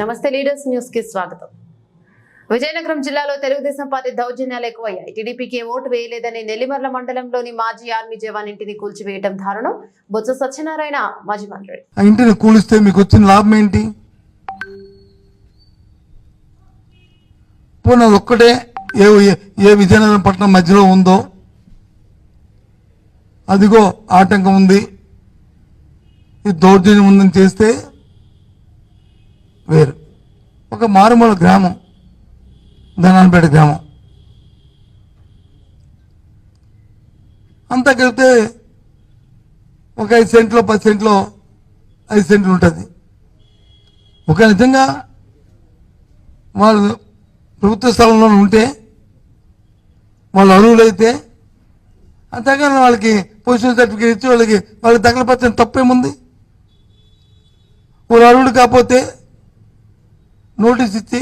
నమస్తే లీడర్స్ న్యూస్కి స్వాగతం. విజయనగరం జిల్లాలో తెలుగుదేశం పార్టీ దౌర్జన్యాలు ఎక్కువయ్యాయి. టీడీపీకి ఓటు వేయలేదని నెల్లిమర్ల మండలంలోని మాజీ ఆర్మీ జవాన్ ఇంటిని కూల్చివేయడం దారుణం. బొత్స సత్యనారాయణ మాజీ మంత్రి. ఆ ఇంటిని కూలిస్తే మీకు వచ్చిన లాభం ఏంటి? పోనీ ఒక్కటే ఏ ఏ- ఏ విజయనగరం పట్టణం మధ్యలో ఉందో? అదిగో ఆటంకం ఉంది. ఇది దౌర్జన్యం ఉందని చేస్తే వేరు. ఒక మారుమూల గ్రామం ధనాన్పేట గ్రామం. అంతా కలిపితే ఒక ఐదు సెంట్లో పది సెంట్లో ఐదు సెంట్లు ఉంటుంది. ఒక నిజంగా వాళ్ళు ప్రభుత్వ స్థలంలో ఉంటే వాళ్ళు అర్హులైతే అంతేగాని వాళ్ళకి పొజిషన్ సర్టిఫికేట్ ఇచ్చి వాళ్ళకి వాళ్ళకి తగలపరిచిన తప్పేముంది? వాళ్ళు అరువుడు కాకపోతే నోటీస్ ఇచ్చి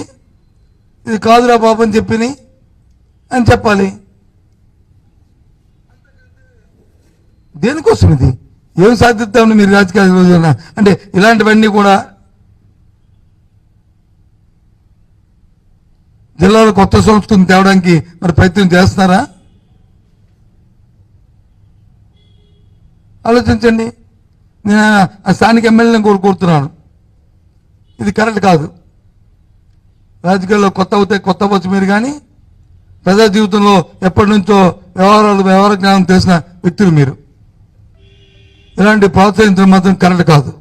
ఇది కాదురా బాబు అని చెప్పిని అని చెప్పాలి. దేనికోసం ఇది ఏం సాధిస్తామని మీరు రాజకీయ రోజున? అంటే ఇలాంటివన్నీ కూడా జిల్లాలో కొత్త సంస్కృతిని తేవడానికి మరి ప్రయత్నం చేస్తున్నారా? ఆలోచించండి. నేను ఆ స్థానిక ఎమ్మెల్యేని కోరుకుంటున్నాను. ఇది కరెక్ట్ కాదు. రాజకీయాల్లో కొత్త అవుతే కొత్త అవ్వచ్చు మీరు కానీ ప్రజా జీవితంలో ఎప్పటి నుంచో వ్యవహారాలు వ్యవహార జ్ఞానం తెలిసిన వ్యక్తులు మీరు. ఇలాంటి ప్రోత్సహించడం మాత్రం కరెక్ట్ కాదు.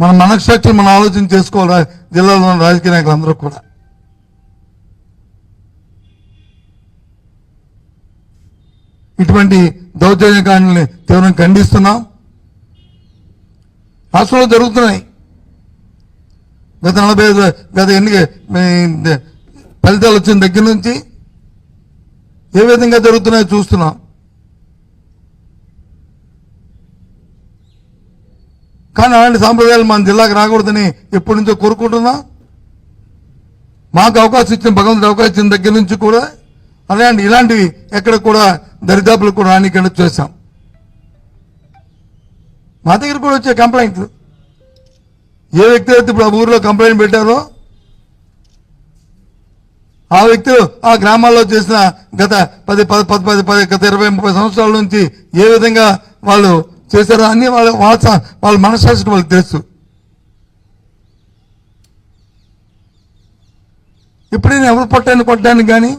మన మనస్సాక్షి మనం ఆలోచన చేసుకోవాలి జిల్లాలో ఉన్న రాజకీయ నాయకులందరూ కూడా. ఇటువంటి దౌర్జన్యకాండల్ని తీవ్రంగా ఖండిస్తున్నాం. రాష్ట్రంలో జరుగుతున్నాయి. గత నలభై ఐదు గత ఎన్నిక ఫలితాలు వచ్చిన దగ్గర నుంచి ఏ విధంగా జరుగుతున్నాయో చూస్తున్నాం. కానీ అలాంటి సాంప్రదాయాలు మన జిల్లాకు రాకూడదని ఎప్పటి నుంచో కోరుకుంటున్నాం. మాకు అవకాశం ఇచ్చిన భగవంతుడు అవకాశం ఇచ్చిన దగ్గర నుంచి కూడా అలాంటి ఇలాంటివి ఎక్కడ కూడా దరిదాపులు కూడా రానికుండా చేశాం మా దగ్గర కూడా వచ్చే కంప్లైంట్లు ఏ వ్యక్తి అయితే ఇప్పుడు ఆ ఊర్లో కంప్లైంట్ పెట్టారో ఆ వ్యక్తులు ఆ గ్రామాల్లో చేసిన గత పది పది పది పది పది గత ఇరవై ముప్పై సంవత్సరాల నుంచి ఏ విధంగా వాళ్ళు చేశారో అన్ని వాళ్ళ వాచ వాళ్ళ మనస్సాక్షికి వాళ్ళకి తెలుసు. ఎప్పుడైనా ఎవరు పొట్టాన్ని కొట్టడానికి కానీ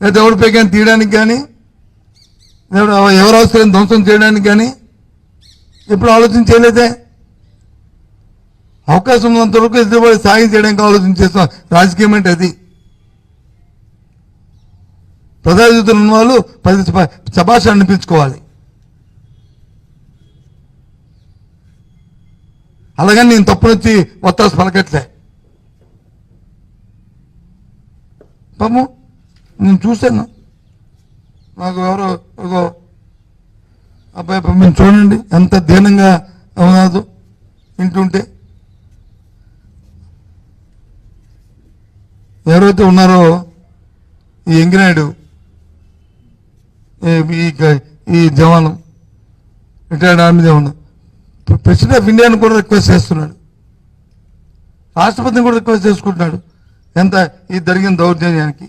లేదా ఎవరి పేకాన్ని తీయడానికి కానీ లేదా ఎవరు అవసరం ధ్వంసం చేయడానికి కానీ ఎప్పుడు ఆలోచన చేయలేదే? అవకాశం ఉన్నంత వరకు ఎదుటివాడు సాయం చేయడానికి ఆలోచన చేస్తాం రాజకీయం అంటే అది. ప్రజా ఉన్న వాళ్ళు పది సభ- శభాష అనిపించుకోవాలి అలాగని నేను తప్పునొచ్చి ఒత్తాసు పలకట్లే. పాము నేను చూశాను. నాకు ఎవరో ఒక అబ్బాయి పంపించి చూడండి ఎంత దీనంగా ఉన్నదో వింటుంటే. ఎవరైతే ఉన్నారో ఈ ఎంగినాయుడు ఈ- ఈ జవాను రిటైర్డ్ ఆర్మీ జవాను ప్రెసిడెంట్ ఆఫ్ ఇండియాను కూడా రిక్వెస్ట్ చేస్తున్నాడు. రాష్ట్రపతిని కూడా రిక్వెస్ట్ చేసుకుంటున్నాడు. ఎంత ఇది జరిగిన దౌర్జన్యానికి.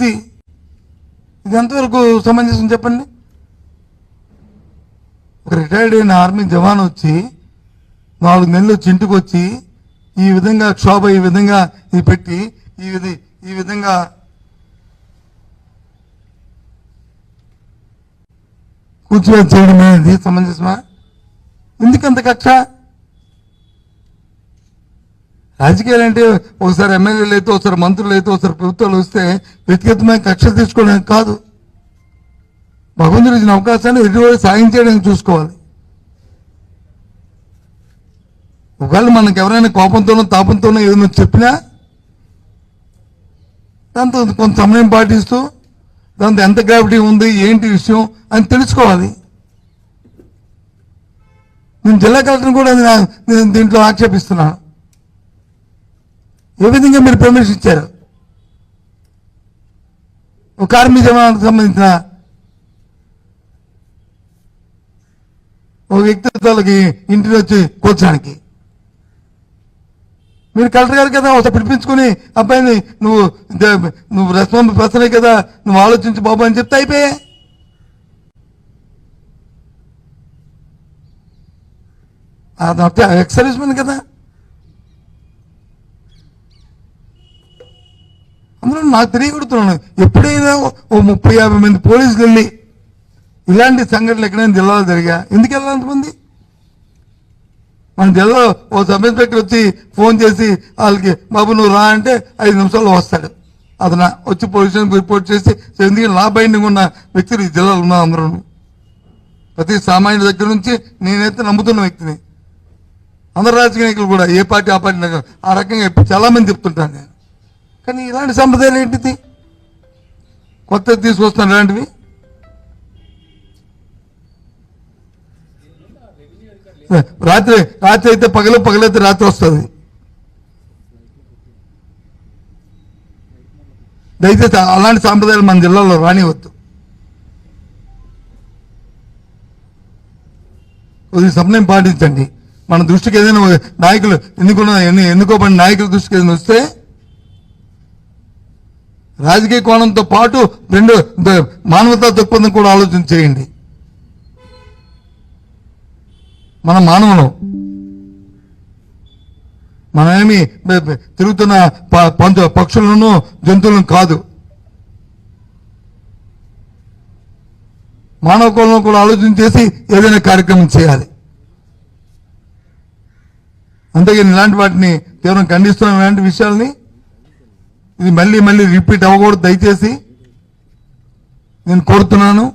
ఇది ఇది ఎంతవరకు సమంజసం చెప్పండి? ఒక రిటైర్డ్ అయిన ఆర్మీ జవాన్ వచ్చి నాలుగు నెలలు వచ్చి ఇంటికి వచ్చి ఈ విధంగా క్షోభ ఈ విధంగా ఇది పెట్టి ఈ విధి ఈ విధంగా కూర్చోవేసి చేయడం అనేది సమంజసమా ఎందుకంత కక్ష? రాజకీయాలు అంటే ఒకసారి ఎమ్మెల్యేలు అయితే ఒకసారి మంత్రులు అయితే ఒకసారి ప్రభుత్వాలు వస్తే వ్యక్తిగతమైన కక్ష తీసుకోవడానికి కాదు. భగవంతుడు ఇచ్చిన అవకాశాన్ని ఎటువంటి సాయం చేయడానికి చూసుకోవాలి. ఒకవేళ మనకు ఎవరైనా కోపంతోనో తాపంతోనో ఏదైనా చెప్పినా దాంతో కొంత సమయం పాటిస్తూ దాంతో ఎంత గ్రావిటీ ఉంది ఏంటి విషయం అని తెలుసుకోవాలి. నేను జిల్లా కలెక్టర్ని కూడా నేను దీంట్లో ఆక్షేపిస్తున్నాను. ఏ విధంగా మీరు పర్మిషన్ ఇచ్చారు? ఒక జమానికి సంబంధించిన ఒక వ్యక్తిత్వాలకి ఇంటికి వచ్చి కూర్చోడానికి. మీరు కలెక్టర్ గారు కదా ఒకసారి పిలిపించుకుని అబ్బాయిని నువ్వు నువ్వు రెస్పాన్స్ పర్సనే కదా నువ్వు ఆలోచించు బాబు అని చెప్తే అయిపోయా? అది ఎక్స్ సర్వీస్మెన్ కదా. అందులో నాకు తెలియకూడుతున్నాను ఎప్పుడైనా ఓ- ముప్పై యాభై మంది పోలీసులు వెళ్ళి ఇలాంటి సంఘటనలు ఎక్కడైనా జిల్లాలో జరిగా? ఎందుకు వెళ్ళాలి అంతమంది? మన జిల్లాలో ఓ సబ్ ఇన్స్పెక్టర్ వచ్చి ఫోన్ చేసి వాళ్ళకి బాబు నువ్వు రా అంటే ఐదు నిమిషాల్లో వస్తాడు. అతను వచ్చి పోలీస్ రిపోర్ట్ చేసి ఎందుకంటే నా బైండింగ్ ఉన్న వ్యక్తులు ఈ జిల్లాలో ఉన్నా అందరూ? ప్రతి సామాన్యుడి దగ్గర నుంచి నేనైతే నమ్ముతున్న వ్యక్తిని. అందరు రాజకీయ నాయకులు కూడా ఏ పార్టీ ఆ పార్టీ ఆ రకంగా చాలామంది చెప్తుంటాను నేను కానీ ఇలాంటి సంప్రదాయాలు ఏంటిది? కొత్త తీసుకొస్తాను ఇలాంటివి రాత్రి రాత్రి అయితే పగలు పగలైతే రాత్రి వస్తుంది. దయచేసి అలాంటి సాంప్రదాయాలు మన జిల్లాలో రానివద్దు కొద్దిగా సమయం పాటించండి. మన దృష్టికి ఏదైనా నాయకులు ఎన్నుకున్న ఎన్ని ఎన్నుకోబడిన నాయకుల దృష్టికి ఏదైనా వస్తే రాజకీయ కోణంతో పాటు రెండు మానవతా దృక్పథం కూడా ఆలోచన చేయండి. మన మానవులు మనమేమి తిరుగుతున్న ప- పంచ పక్షులను జంతువులను కాదు. మానవ కులం కూడా ఆలోచన చేసి ఏదైనా కార్యక్రమం చేయాలి. అంతేగాని ఇలాంటి వాటిని తీవ్రం ఖండిస్తున్నాం ఇలాంటి విషయాల్ని ఇది మళ్ళీ మళ్ళీ రిపీట్ అవ్వకూడదు. దయచేసి నేను కోరుతున్నాను.